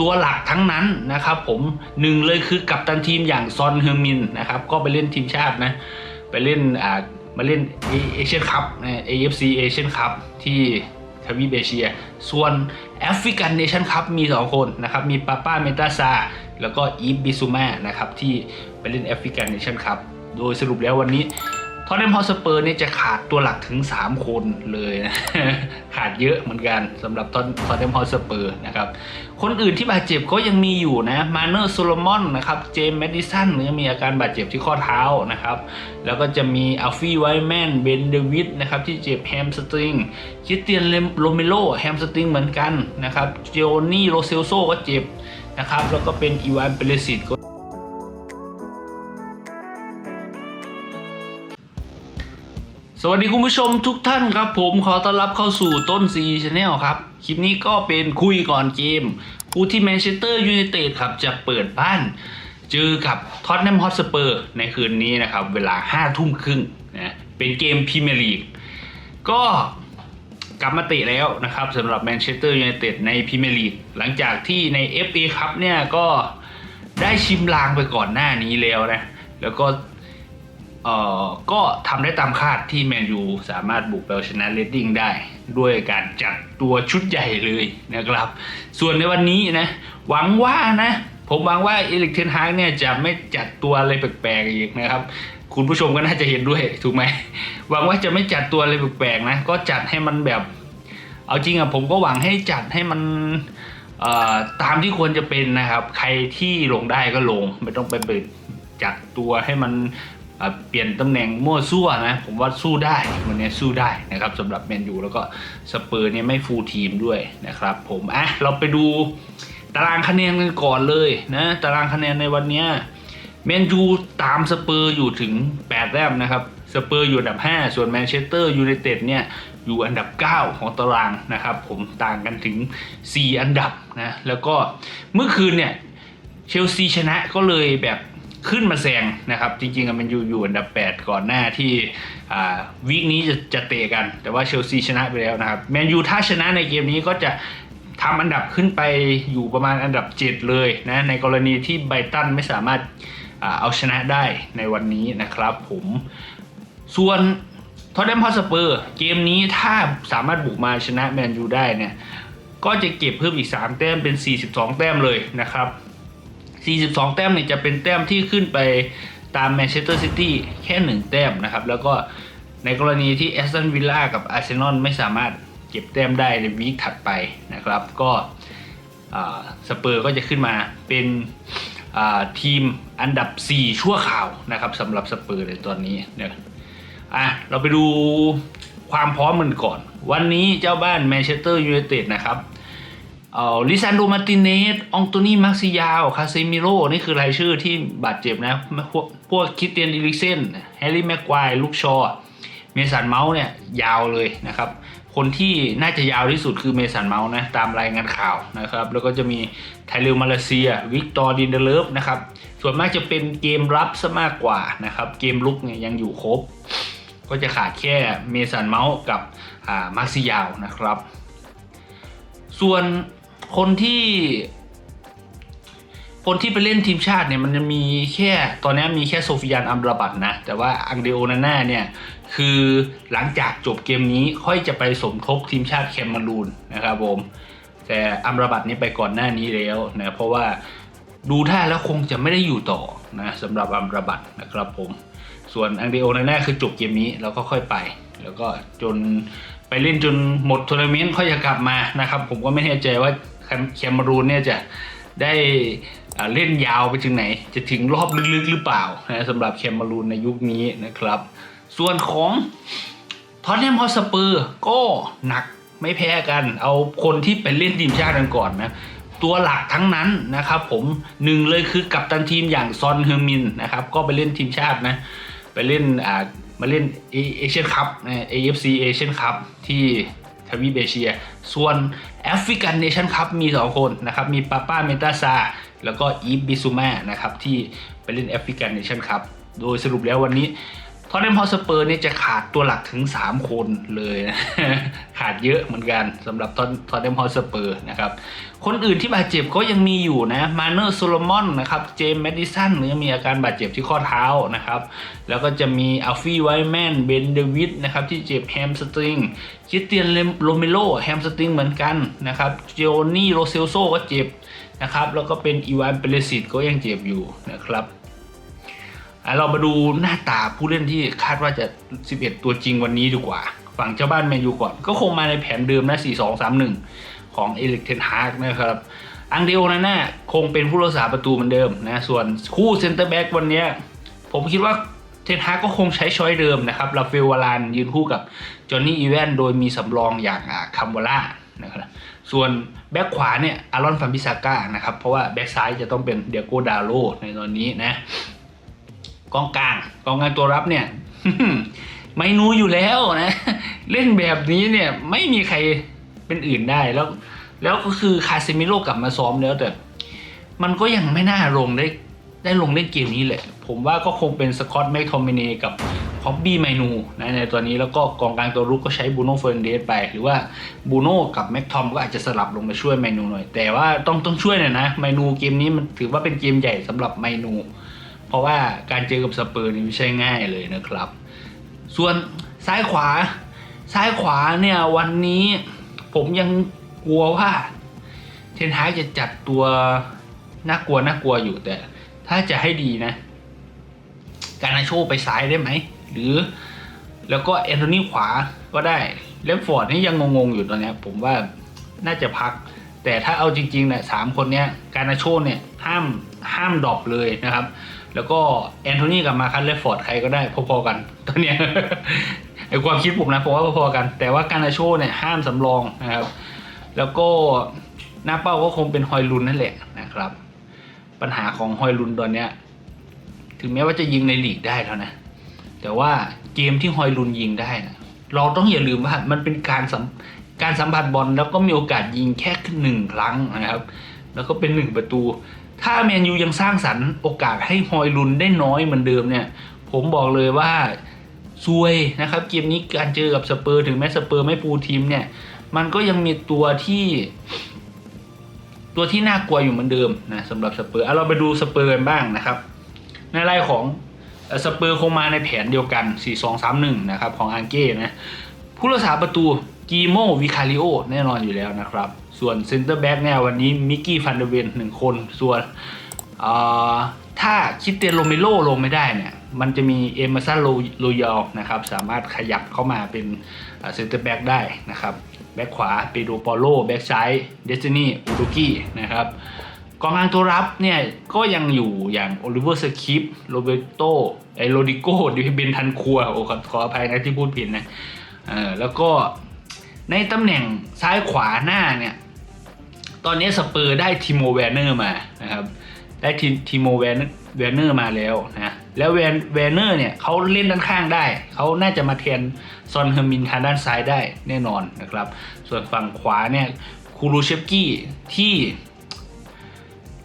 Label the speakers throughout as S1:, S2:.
S1: ตัวหลักทั้งนั้นนะครับผมหนึ่งเลยคือกัปตันทีมอย่างซอนเฮอร์มินนะครับก็ไปเล่นทีมชาตินะไปเล่นอ่ามาเล่นเอเชียนคัพนะ AFC เอเชียนคัพที่ทวีปเอเชีย ส่วนแอฟริกันเนชั่นคัพมี 2 คนนะครับ มีปาป้าเมตาซา แล้วก็อีฟบิซูมานะครับ ที่ไปเล่นแอฟริกันเนชั่นคัพโดยสรุปแล้ววันนี้ทอตเนมฮอสเปอร์เนี่ยจะขาดตัวหลักถึง 3 คนเลยนะ ขาดเยอะเหมือนกันสำหรับทอตเนมฮอสเปอร์นะครับ คนอื่นที่บาดเจ็บก็ยังมีอยู่นะมาเนอร์โซโลมอนนะครับเจมส์แมดดิสันยังมีอาการบาดเจ็บที่ข้อเท้านะครับ แล้วก็จะมีอัลฟี่ไวแมนเบนเดวิดนะครับที่เจ็บแฮมสตริงคริสเตียนโรเมโลแฮมสตริงเหมือนกันนะครับเจนี่โรเซลโซก็เจ็บนะครับแล้วก็เป็นอีวานเปเรซิตก็ สวัสดีคุณผู้ชมทุกท่านครับ ผมขอต้อนรับเข้าสู่ต้นซีชาแนลครับ คลิปนี้ก็เป็นคุยก่อนเกมคู่ที่แมนเชสเตอร์ยูไนเต็ดครับจะเปิดบ้าน เจอกับท็อตแนมฮอตสเปอร์ในคืนนี้นะครับ เวลา5้าทุ่มครึ่งนะเป็นเกมพรีเมียร์ลีกก็กลับมาเตะแล้วนะครับสำหรับแมนเชสเตอร์ยูไนเต็ดในพรีเมียร์ลีกหลังจากที่ใน FA ครับเนี่ยก็ได้ชิมลางไปก่อนหน้านี้แล้วนะแล้วก็ เอ่อก็ทำได้ตามคาดที่แมนยูสามารถบุกไปเอาชนะเรดดิ้งได้ ด้วยการจัดตัวชุดใหญ่เลยนะครับ ส่วนในวันนี้นะ หวังว่านะ ผมหวังว่าเอลิกเทนฮากเนี่ยจะไม่จัดตัวอะไรแปลกๆอีกนะครับ คุณผู้ชมก็น่าจะเห็นด้วยถูกไหมหวังว่าจะไม่จัดตัวอะไรแปลกๆนะ ก็จัดให้มันแบบ เอาจริงอะผมก็หวังให้จัดให้มันตามที่ควรจะเป็นนะครับ ใครที่ลงได้ก็ลง ไม่ต้องไปเปิดจัดตัวให้มัน เปลี่ยนตำแหน่งมั่วซั่วนะผมว่าสู้ได้วันนี้สู้ได้นะครับสำหรับแมนยูแล้วก็สเปอร์เนี่ยไม่ฟูลทีมด้วยนะครับผมอะเราไปดูตารางคะแนนกันก่อนเลยนะตารางคะแนนในวันนี้แมนยูตามสเปอร์อยู่ถึง 8 แต้มนะครับสเปอร์อยู่อันดับ 5 ส่วนแมนเชสเตอร์ยูไนเต็ดเนี่ยอยู่อันดับ 9 ของตารางนะครับผมต่างกันถึง 4 อันดับนะแล้วก็เมื่อคืนเนี่ยเชลซีชนะก็เลยแบบ ขึ้นมาแซงนะครับ จริงๆมันอยู่อยู่อันดับ 8 ก่อนหน้าที่วีคนี้จะจะเตะกัน แต่ว่าเชลซีชนะไปแล้วนะครับแมนยูถ้าชนะในเกมนี้ก็จะทำอันดับขึ้นไปอยู่ประมาณอันดับ 7 เลยนะในกรณีที่ไบตันไม่สามารถเอาชนะได้ในวันนี้นะครับผมส่วนทอตแนมฮอสเปอร์เกมนี้ถ้าสามารถบุกมาชนะแมนยูได้เนี่ยก็จะเก็บเพิ่มอีก 3 แต้มเป็น 42 แต้มเลยนะครับ 42 แต้มเนี่ยจะเป็นแต้มที่ขึ้นไปตามแมนเชสเตอร์ซิตี้แค่ 1 แต้มนะครับ แล้วก็ในกรณีที่แอสตันวิลล่ากับอาร์เซนอลไม่สามารถเก็บแต้มได้ในวีคถัดไปนะครับ ก็สเปอร์ก็จะขึ้นมาเป็นทีมอันดับ 4 ชั่วข่าวนะครับสำหรับสเปอร์ในตอนนี้เนี่ยอะเราไปดูความพร้อมมันก่อน วันนี้เจ้าบ้านแมนเชสเตอร์ยูไนเต็ดนะครับ เอ่อลิซานโดมาติเนสองโตนี่มาร์ซิยาวคาเซมิโร่นี่คือรายชื่อที่บาดเจ็บนะพวกพวกคริสเตียนอิลิเซนแฮร์รี่แม็กควายลูกชอเมสันเมาส์เนี่ยยาวเลยนะครับ คนที่น่าจะยาวที่สุดคือเมสันเมาส์นะตามรายงานข่าวนะครับ แล้วก็จะมีไทเลมาเลเซีย วิกตอร์ดินเดเลฟนะครับ ส่วนมากจะเป็นเกมรับซะมากกว่านะครับ เกมลุกเนี่ยยังอยู่ครบ ก็จะขาดแค่เมสันเมาส์กับอ่ามาร์ซิยาวนะครับ ส่วน คนที่ คนที่ไปเล่นทีมชาติเนี่ยมันจะมีแค่ตอนนี้มีแค่โซฟิยานอัมราบัตนะ แต่ว่าอังเดโอนาน่าเนี่ยคือหลังจากจบเกมนี้ค่อยจะไปสมทบทีมชาติแคมรูนนะครับผม แต่อัมราบัตนี่ไปก่อนหน้านี้แล้วนะเพราะว่าดูท่าแล้วคงจะไม่ได้อยู่ต่อนะสำหรับอัมราบัตนะครับผม ส่วนอังเดโอนาน่าคือจบเกมนี้แล้วก็ค่อยไป แล้วก็จนไปเล่นจนหมดทัวร์นาเมนต์ค่อยจะกลับมานะครับ ผมก็ไม่แน่ใจว่า แคมรูนเนี่ยจะได้เล่นยาวไปถึงไหน จะถึงรอบลึกๆหรือเปล่านะสำหรับแคมรูนในยุคนี้นะครับ ส่วนของทอตแนมฮอสเปอร์ก็หนักไม่แพ้กัน เอาคนที่ไปเล่นทีมชาติกันก่อนนะตัวหลักทั้งนั้นนะครับผมหนึ่งเลยคือกัปตันทีมอย่างซอนเฮอร์มินนะครับก็ไปเล่นทีมชาตินะไปเล่นอ่ามาเล่นเอเชียนคัพนะ AFC เอเชียนคัพที่ ทวีปเอเชีย ส่วนแอฟริกันเนชั่นครับมี 2 คนนะครับมีปาป้าเมตาซาแล้วก็อีฟบิซูมานะครับที่ไปเล่นแอฟริกันเนชั่นครับโดยสรุปแล้ววันนี้ ทอตเทนฮอสเปอร์เนี่ยจะขาดตัวหลักถึง 3 คนเลยนะขาดเยอะเหมือนกันสำหรับตอนทอตเทนฮอสเปอร์นะครับ คนอื่นที่บาดเจ็บก็ยังมีอยู่นะมาเนอร์โซโลมอนนะครับเจมส์แมดดิสันเนี่ยมีอาการบาดเจ็บที่ข้อเท้านะครับ แล้วก็จะมีอัลฟี่ไวแมนเบนเดวิดนะครับที่เจ็บแฮมสตริงจิเตียนโรเมโลแฮมสตริงเหมือนกันนะครับเจโอนี่โรเซลโซก็เจ็บนะครับแล้วก็เป็นอีวานเปเรสิตก็ยังเจ็บอยู่นะครับ เรามาดูหน้าตาผู้เล่นที่คาดว่าจะ 11 ตัวจริงวันนี้ดีกว่า ฝั่งเจ้าบ้านแมนยูก่อน ก็คงมาในแผนเดิมนะ4-2-3-1 ของเอลิกเทนฮากนะครับ อังเดโอนาน่าคงเป็นผู้รักษาประตูเหมือนเดิมนะ ส่วนคู่เซนเตอร์แบ็กวันนี้ ผมคิดว่าเทนฮากก็คงใช้ช้อยเดิมนะครับราฟเฟลวารานยืนคู่กับจอห์นนี่อีแวนโดยมีสำรองอย่างคัมโบล่านะครับส่วนแบ็กขวาเนี่ยอารอนฟัมบิซาก้านะครับ เพราะว่าแบ็กซ้ายจะต้องเป็นเดียโกดาโลในตอนนี้นะ กองกลาง กองกลางตัวรับเนี่ยไม่นูอยู่แล้วนะ เล่นแบบนี้เนี่ยไม่มีใครเป็นอื่นได้แล้ว แล้วก็คือคาเซมิโร่กลับมาซ้อมแล้วแต่ มันก็ยังไม่น่าลงได้ได้ลงเล่นเกมนี้แหละ ผมว่าก็คงเป็นสกอตแมคทอมินีกับฮอบบี้ไมนูนะในตัวนี้แล้วก็กองกลางตัวรุกก็ใช้บูโน่เฟอร์นเดสไป หรือว่าบูโน่กับแม็กทอมก็อาจจะสลับลงมาช่วยไมนูหน่อย แต่ว่าต้องต้องช่วยหน่อยนะไมนูเกมนี้มันถือว่าเป็นเกมใหญ่สำหรับไมนู ราะว่าการเจอกับสเปอร์นี่ไม่ใช่ง่ายเลยนะครับ ส่วนซ้ายขวา ซ้ายขวาเนี่ยวันนี้ผมยังกลัวว่าเทนฮากจะจัดตัวน่ากลัวน่ากลัวอยู่แต่ ถ้าจะให้ดีนะ การนาโชไปซ้ายได้ไหม หรือแล้วก็แอนโทนีขวาก็ได้เลฟฟอร์ดนี่ยังงงๆอยู่ตอนนี้ผมว่าน่าจะพัก แต่ถ้าเอาจริงๆเนี่ยสามคนเนี้ยการนาโชเนี่ยห้ามห้ามดรอปเลยนะครับ แล้วก็แอนโทนีกับมาคัสเลฟฟอร์ดใครก็ได้พอๆกันตอนเนี้ยไอความคิดผมนะผมว่าพอๆกัน แต่ว่าการนาโชเนี่ยห้ามสำรองนะครับ แล้วก็หน้าเป้าก็คงเป็นฮอยลุนนั่นแหละนะครับ ปัญหาของฮอยลุนตอนเนี้ยถึงแม้ว่าจะยิงในลีกได้แล้วนะ แต่ว่าเกมที่ฮอยลุนยิงได้นะเราต้องอย่าลืมว่ามันเป็นการสัมการสัมผัสบอลแล้วก็มีโอกาสยิงแค่หนึ่งครั้งนะครับ แล้วก็เป็นหนึ่งประตู ถ้าแมนยูยังสร้างสรรค์โอกาสให้ฮอยลุนได้น้อยเหมือนเดิมเนี่ย ผมบอกเลยว่าซวยนะครับ เกมนี้การเจอกับสเปอร์ถึงแม้สเปอร์ไม่ปูทีมเนี่ย มันก็ยังมีตัวที่ตัวที่น่ากลัวอยู่เหมือนเดิมนะสำหรับสเปอร์เอาเราไปดูสเปอร์กันบ้างนะครับ ในรายของสเปอร์คงมาในแผนเดียวกัน 4-2-3-1 นะครับ ของอังเก้นะผู้รักษาประตู กีโมวิคาริโอแน่นอนอยู่แล้วนะครับ ส่วนเซนเตอร์แบ็กเนี่ยวันนี้มิกกี้ฟันเดเวนหนึ่งคน ส่วนถ้าคิดเตียนโรเมโลลงไม่ได้เนี่ย มันจะมีเอม r สันโรยอลนะครับ สามารถขยับเข้ามาเป็นเซนเตอร์แบ็กได้นะครับ แบ็กขวาเปโดปอโล แบ็กซ้ายเดสตินีอูดุกี้นะครับกองกลางตัวรับเนี่ยก็ยังอยู่อย่างโอลิเวอร์สคิปโรเบโตไอโรดิโกดิเบนทันคัวโอ้ขอขออภัยนะที่พูดผิดนะเออแล้วก็ ในตำแหน่งซ้ายขวาหน้าเนี่ย ตอนนี้สเปอร์ได้ทิโมแวนเนอร์มานะครับ ได้ทีทิโมแวนแวนเนอร์มาแล้วนะแล้วแวนแวนเนอร์เนี่ยเขาเล่นด้านข้างได้ เขาน่าจะมาแทนซอนเฮอร์มินทางด้านซ้ายได้แน่นอนนะครับ ส่วนฝั่งขวาเนี่ยคูรูเชฟกี้ที่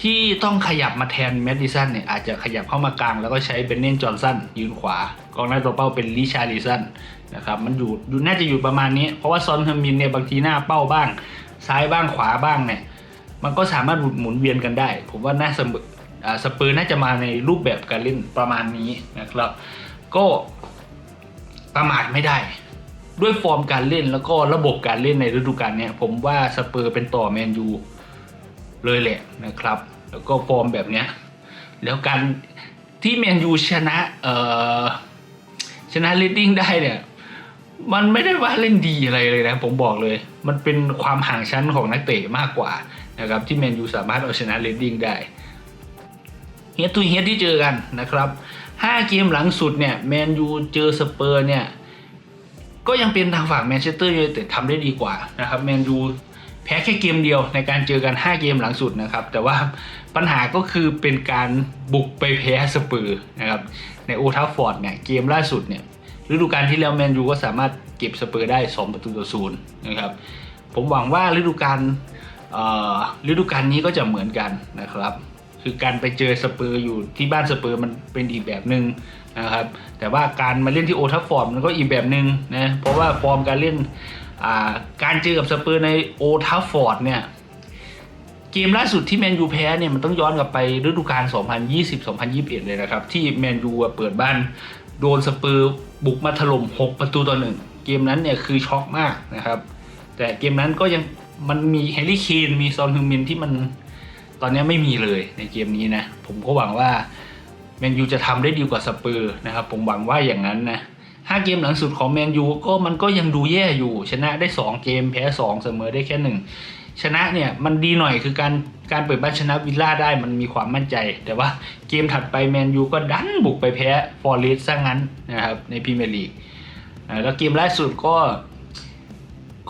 S1: ที่ต้องขยับมาแทนแมดดิสันเนี่ยอาจจะขยับเข้ามากลางแล้วก็ใช้เบนเนนจอห์นสันยืนขวา กองหน้าตัวเป้าเป็นลิชาริสัน นะครับมันอยู่อยู่น่าจะอยู่ประมาณนี้ เพราะว่าซอนเฮอร์มินเนี่ยบางทีหน้าเป้าบ้าง ซ้ายบ้างขวาบ้างเนี่ยมันก็สามารถหมุนเวียนกันได้ ผมว่าน่าสมสเปอร์น่าจะมาในรูปแบบการเล่นประมาณนี้นะครับ ก็ประมาทไม่ได้ ด้วยฟอร์มการเล่นแล้วก็ระบบการเล่นในฤดูกาลเนี่ยผมว่าสเปอร์เป็นต่อแมนยูเลยแหละนะครับ แล้วก็ฟอร์มแบบเนี้ยแล้วการที่แมนยูชนะเอ่อชนะเลดดิ้งได้เนี่ย มันไม่ได้ว่าเล่นดีอะไรเลยนะ ผมบอกเลย มันเป็นความห่างชั้นของนักเตะมากกว่านะครับที่แมนยูสามารถเอาชนะเลดดิ้งได้เฮดทูเฮดที่เจอกันนะครับห้าเกมหลังสุดเนี่ยแมนยูเจอสเปอร์เนี่ยก็ยังเป็นทางฝั่งแมนเชสเตอร์ยูไนเต็ดทำได้ดีกว่านะครับแมนยูแพ้แค่เกมเดียวในการเจอกัน 5 เกมหลังสุดนะครับ แต่ว่าปัญหาก็คือเป็นการบุกไปแพ้สเปอร์นะครับในโอทัฟฟอร์ดเนี่ยเกมล่าสุดเนี่ย ฤดูกาลที่แล้วแมนยูก็สามารถเก็บสเปอร์ได้ 2 ประตูต่อศูนย์นะครับ ผมหวังว่าฤดูกาลฤดูกาลนี้ก็จะเหมือนกันนะครับ คือการไปเจอสเปอร์อยู่ที่บ้านสเปอร์มันเป็นอีกแบบหนึ่งนะครับ แต่ว่าการมาเล่นที่โอทัฟฟอร์ดมันก็อีกแบบหนึ่งนะ เพราะว่าฟอร์มการเล่นการเจอกับสเปอร์ในโอทัฟฟอร์ดเนี่ยเกมล่าสุดที่แมนยูแพ้เนี่ยมันต้องย้อนกลับไปฤดูกาล 2020-2021 เลยนะครับ ที่แมนยูเปิดบ้าน โดนสเปอร์บุกมาถล่ม 6 ประตูต่อหนึ่งเกมนั้นเนี่ยคือช็อกมากนะครับ แต่เกมนั้นก็ยังมันมีแฮร์รี่เคนมีซอนฮึมินที่มันตอนนี้ไม่มีเลยในเกมนี้นะ ผมก็หวังว่าแมนยูจะทำได้ดีกว่าสเปอร์นะครับ ผมหวังว่าอย่างนั้นนะห้าเกมหลังสุดของแมนยูก็มันก็ยังดูแย่อยู่ชนะได้ 2 เกมแพ้ 2 เสมอได้แค่หนึ่ง ชนะเนี่ยมันดีหน่อยคือการการเปิดบ้านชนะวิลล่าได้มันมีความมั่นใจ แต่ว่าเกมถัดไปแมนยูก็ดันบุกไปแพ้ฟอร์เรสซะงั้นนะครับในพรีเมียร์ลีกแล้วเกมล่าสุดก็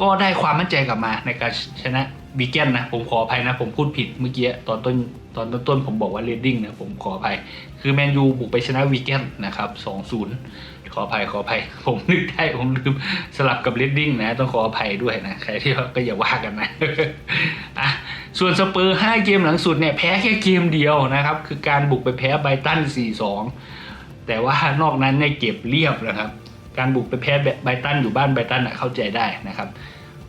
S1: ก็ได้ความมั่นใจกลับมาในการชนะบีแกนนะผมขออภัยนะ ผมพูดผิดเมื่อกี้ตอนต้นตอนต้นผมบอกว่าเรดดิ้งนะผมขออภัย คือแมนยูบุกไปชนะวีแกนนะครับ 2-0 ขออภัยขออภัย ผมนึกได้ผมลืมสลับกับเรดดิ้งนะ ต้องขออภัยด้วยนะ ใครที่ว่าก็อย่าว่ากันนะอะส่วนสเปอร์5เกมหลังสุดเนี่ยแพ้แค่เกมเดียวนะครับ คือการบุกไปแพ้ไบตัน 4-2 แต่ว่านอกนั้นเนี่ยเก็บเรียบนะครับ การบุกไปแพ้ไบตันอยู่บ้านไบตันน่ะเข้าใจได้นะครับ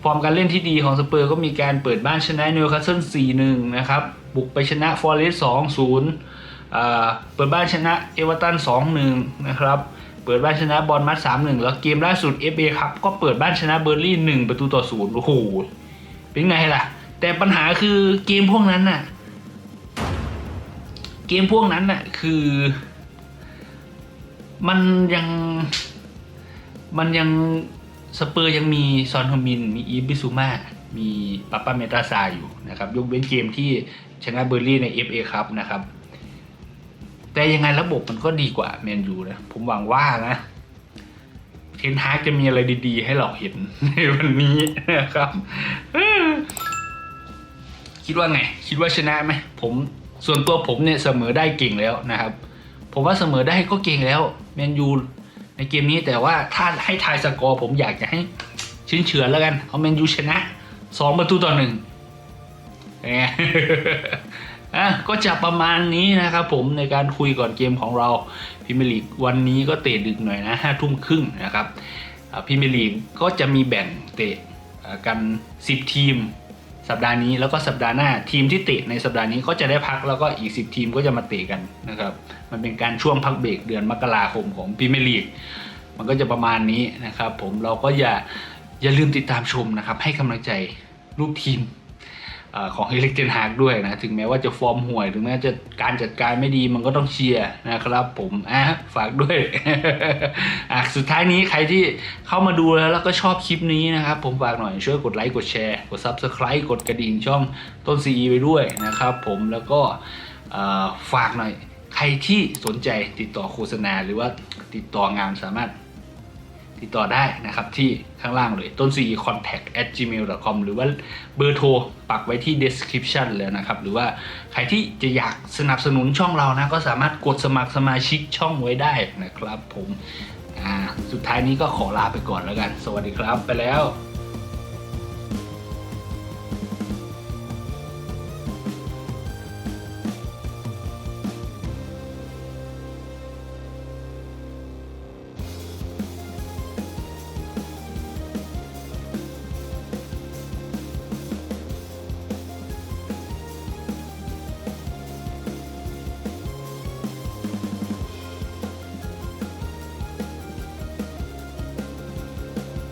S1: ฟอร์มการเล่นที่ดีของสเปอร์ก็มีการเปิดบ้านชนะนิวคาสเซิล4-1 นะครับ บุกไปชนะฟอร์เรสต์2-0เปิดบ้านชนะเอเวอร์ตัน2-1 นะครับ เปิดบ้านชนะบอลมัด3-1แล้วเกมล่าสุด FA ครับก็เปิดบ้านชนะเบอร์ลี่1ประตูต่อ0โอ้โหเป็นไงล่ะ แต่ปัญหาคือเกมพวกนั้นน่ะ เกมพวกนั้นน่ะคือ มันยัง มันยังสเปอร์ยังมีซอนฮมิน มีอีฟบิซูมามีปาปาเมตาซาอยู่นะครับ ยกเว้นเกมที่ชนะเบอร์ลี่ใน FA ครับนะครับ แต่ยังไงระบบมันก็ดีกว่าแมนยูนะ ผมหวังว่านะเทนฮากจะมีอะไรดีๆ ให้เราเห็นในวันนี้นะครับคิดว่าไง คิดว่าชนะไหมผมส่วนตัวผมเนี่ยเสมอได้เก่งแล้วนะครับ ผมว่าเสมอได้ก็เก่งแล้วแมนยูในเกมนี้แต่ว่าถ้าให้ทายสกอร์ผมอยากจะให้ชื้นเฉือนแล้วกันเอาแมนยูชนะสองประตูต่อหนึ่งไง อะก็จะประมาณนี้นะครับผมในการคุยก่อนเกมของเราพิมลีกวันนี้ก็เตะดึกหน่อยนะห้าทุ่มครึ่งนะครับพิมลีกก็จะมีแบ่งเตะกัน 10 ทีม สัปดาห์นี้แล้วก็สัปดาห์หน้าทีมที่เตะในสัปดาห์นี้ก็จะได้พักแล้วก็อีก 10 ทีมก็จะมาเตะกันนะครับมันเป็นการช่วงพักเบรกเดือนมกราคมของพรีเมียร์ลีกมันก็จะประมาณนี้นะครับผมเราก็อย่าอย่าลืมติดตามชมนะครับให้กำลังใจลูกทีม ของเฮลิกเทนฮากด้วยนะ ถึงแม้ว่าจะฟอร์มห่วย ถึงแม้จะการจัดการไม่ดีมันก็ต้องเชียร์นะครับผมอะฝากด้วยอะสุดท้ายนี้ใครที่เข้ามาดูแล้วแล้วก็ชอบคลิปนี้นะครับ ผมฝากหน่อยช่วยกดไลค์กดแชร์กด Subscribe กดกระดิ่งช่องต้นซีไปด้วยนะครับผมแล้วก็ฝากหน่อย ใครที่สนใจติดต่อโฆษณาหรือว่าติดต่องานสามารถ ติดต่อได้นะครับที่ข้างล่างเลยต้น c contact at gmail com หรือว่าเบอร์โทรปักไว้ที่ description เลยนะครับ หรือว่าใครที่จะอยากสนับสนุนช่องเรานะก็สามารถกดสมัครสมาชิกช่องไว้ได้นะครับผม อ่า สุดท้ายนี้ก็ขอลาไปก่อนแล้วกัน สวัสดีครับไปแล้ว